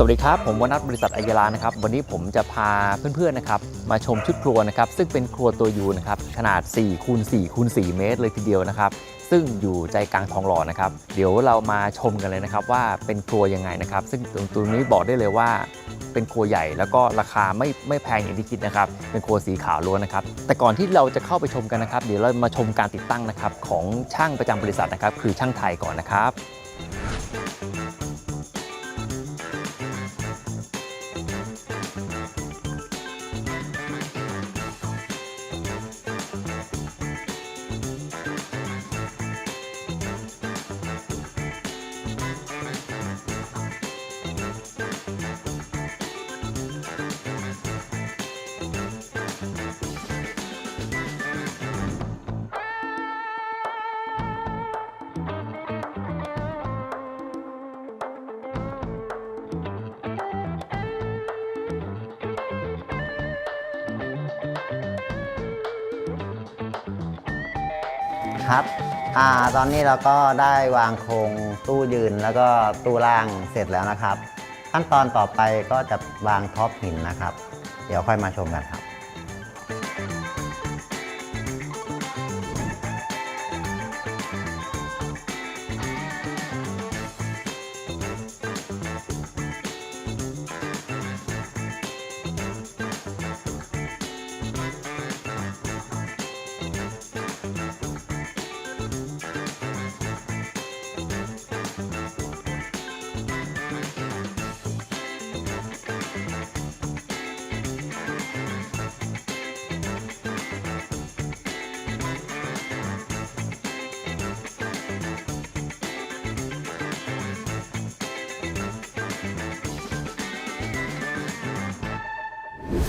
สวัสดีครับ ผมวนัทบริษัทอัยรานะครับ วันนี้ผมจะพาเพื่อนๆนะครับมาชมชุดครัวนะครับ ซึ่งเป็นครัวตัวยูนะครับขนาด4คูณ4คูณ4เมตรเลยทีเดียวนะครับ ซึ่งอยู่ใจกลางทองหล่อนะครับ เดี๋ยวเรามาชมกันเลยนะครับว่าเป็นครัวยังไงนะครับ ซึ่งตรงตรงนี้บอกได้เลยว่าเป็นครัวใหญ่แล้วก็ราคาไม่ไม่แพงอย่างที่คิดนะครับ เป็นครัวสีขาวล้วนนะครับ แต่ก่อนที่เราจะเข้าไปชมกันนะครับ เดี๋ยวเรามาชมการติดตั้งนะครับของช่างประจำบริษัทนะครับ คือช่างไทยก่อนนะครับ ครับอ่าตอนนี้เราก็ได้วางโครงตู้ยืนแล้วก็ตู้ล่างเสร็จแล้วนะครับ ขั้นตอนต่อไปก็จะวางท็อปหินนะครับ เดี๋ยวค่อยมาชมกันครับ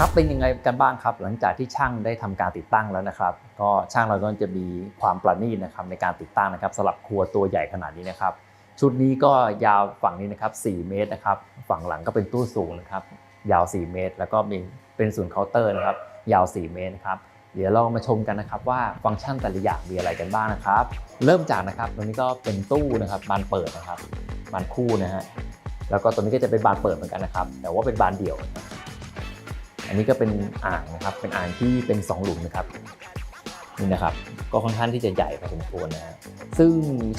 ครับเป็นยังไงกันบ้างครับ หลังจากที่ช่างได้ทำการติดตั้งแล้วนะครับ ก็ช่างเราก็จะมีความประณีตนะครับในการติดตั้งนะครับสำหรับครัวตัวใหญ่ขนาดนี้นะครับ ชุดนี้ก็ยาวฝั่งนี้นะครับ 4 เมตรนะครับ ฝั่งหลังก็เป็นตู้สูงนะครับ ยาว 4 เมตร แล้วก็มีเป็นศูนย์เคาน์เตอร์นะครับ ยาว 4 เมตรนะครับเดี๋ยวเรามาชมกันนะครับว่าฟังก์ชันแต่ละอย่างมีอะไรกันบ้างนะครับ เริ่มจากนะครับตรงนี้ก็เป็นตู้นะครับบานเปิดนะครับบานคู่นะฮะแล้วก็ตัวนี้ก็จะเป็นบานเปิดเหมือนกันนะครับ แต่ว่าเป็นบานเดี่ยวนะครับ อันนี้ก็เป็นอ่างนะครับ เป็นอ่างที่เป็น 2 หลุมนะครับนี่นะครับ ก็ค่อนข้างที่จะใหญ่พอสมควรนะฮะซึ่ง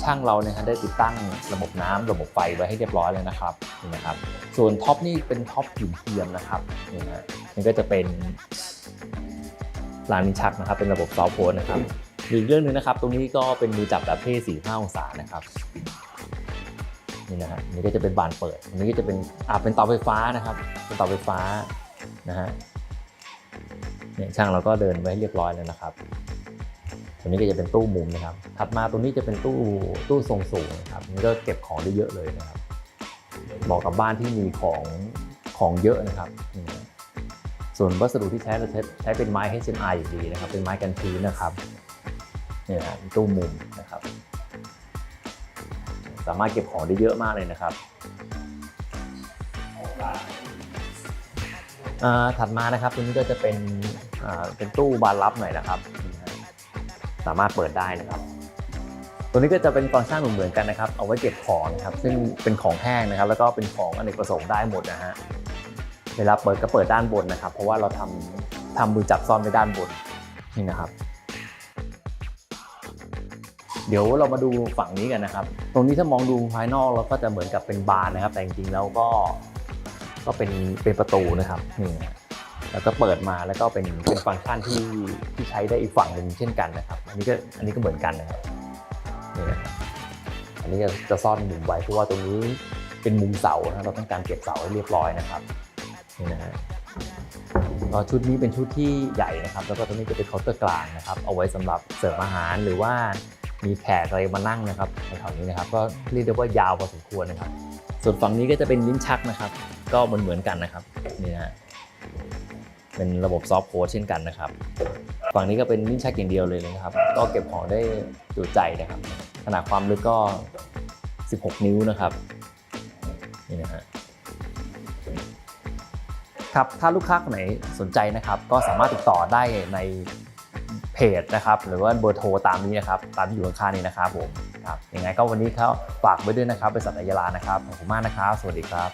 ช่างเราเนี่ยฮะได้ติดตั้งระบบน้ำระบบไฟไว้ให้เรียบร้อยแล้วนะครับนี่นะครับ ส่วนท็อปนี่เป็นท็อปหินเทียมนะครับนี่นะนี่ก็จะเป็นลานมินชักนะครับ เป็นระบบซอฟโพสนะครับอีกเรื่องหนึงนะครับ ตรงนี้ก็เป็นมือจับแบบเท่สี่ห้าองศานะครับนี่นะฮะนี่ก็จะเป็นบานเปิดอันนี้ก็จะเป็นอ่าเป็นเตาไฟฟ้านะครับ เป็นเตาไฟฟ้า นะฮะเนี่ยช่างเราก็เดินไว้เรียบร้อยแล้วนะครับ ตัวนี้ก็จะเป็นตู้มุมนะครับ ถัดมาตรงนี้จะเป็นตู้ตู้ทรงสูงนะครับนี่ก็เก็บของได้เยอะเลยนะครับเหมาะกับบ้านที่มีของของเยอะนะครับ ส่วนวัสดุที่ใช้เราใช้ใช้เป็นไม้ HMI อยู่ดีนะครับ เป็นไม้กันพื้นนะครับเนี่ยตู้มุมนะครับ สามารถเก็บของได้เยอะมากเลยนะครับ ถัดมานะครับตัวนี้ก็จะเป็นเป็นตู้บานรับหน่อยนะครับ สามารถเปิดได้นะครับ ตัวนี้ก็จะเป็นฟังก์ชันเหมือนๆกันนะครับ เอาไว้เก็บของนะครับ ซึ่งเป็นของแห้งนะครับ แล้วก็เป็นของอเนกประสงค์ได้หมดนะฮะเวลาเปิดก็เปิดด้านบนนะครับ เพราะว่าเราทำทำมือจับซ่อนไว้ด้านบนนี่นะครับ เดี๋ยวเรามาดูฝั่งนี้กันนะครับ ตรงนี้ถ้ามองดูภายนอกเราก็จะเหมือนกับเป็นบานนะครับ แต่จริงๆแล้วก็ ก็เป็นเป็นประตูนะครับนี่แล้วก็เปิดมาแล้วก็เป็นเป็นฟังก์ชันที่ที่ใช้ได้อีกฝั่งหนึ่งเช่นกันนะครับ อันนี้ก็อันนี้ก็เหมือนกันนะครับนี่นะครับอันนี้จะจะซ่อนมุมไว้เพราะว่าตรงนี้เป็นมุมเสานะเราต้องการเก็บเสาให้เรียบร้อยนะครับนี่นะฮะชุดนี้เป็นชุดที่ใหญ่นะครับ แล้วก็ตรงนี้จะเป็นเคาน์เตอร์กลางนะครับ เอาไว้สำหรับเสิร์ฟอาหารหรือว่ามีแขกอะไรมานั่งนะครับแถวนี้นะครับ ก็เรียกได้ว่ายาวพอสมควรนะครับ ส่วนฝั่งนี้ก็จะเป็นลิ้นชักนะครับ ก็เหมือนเหมือนกันนะครับนี่นะฮะเป็นระบบซอฟต์โค้ดเช่นกันนะครับ ฝั่งนี้ก็เป็นลิ้นชักอย่างเดียวเลยนะครับ ก็เก็บของได้จุใจนะครับ ขนาดความลึกก็ 16 นิ้วนะครับนี่นะฮะครับถ้าลูกค้าคนไหนสนใจนะครับ ก็สามารถติดต่อได้ในเพจนะครับ หรือว่าเบอร์โทรตามนี้นะครับ ตามที่อยู่ข้างๆนี้นะครับผม ครับยังไงก็วันนี้เขาฝากไว้ด้วยนะครับบริษัทอัยยาลานะครับขอบคุณมากนะครับ สวัสดีครับ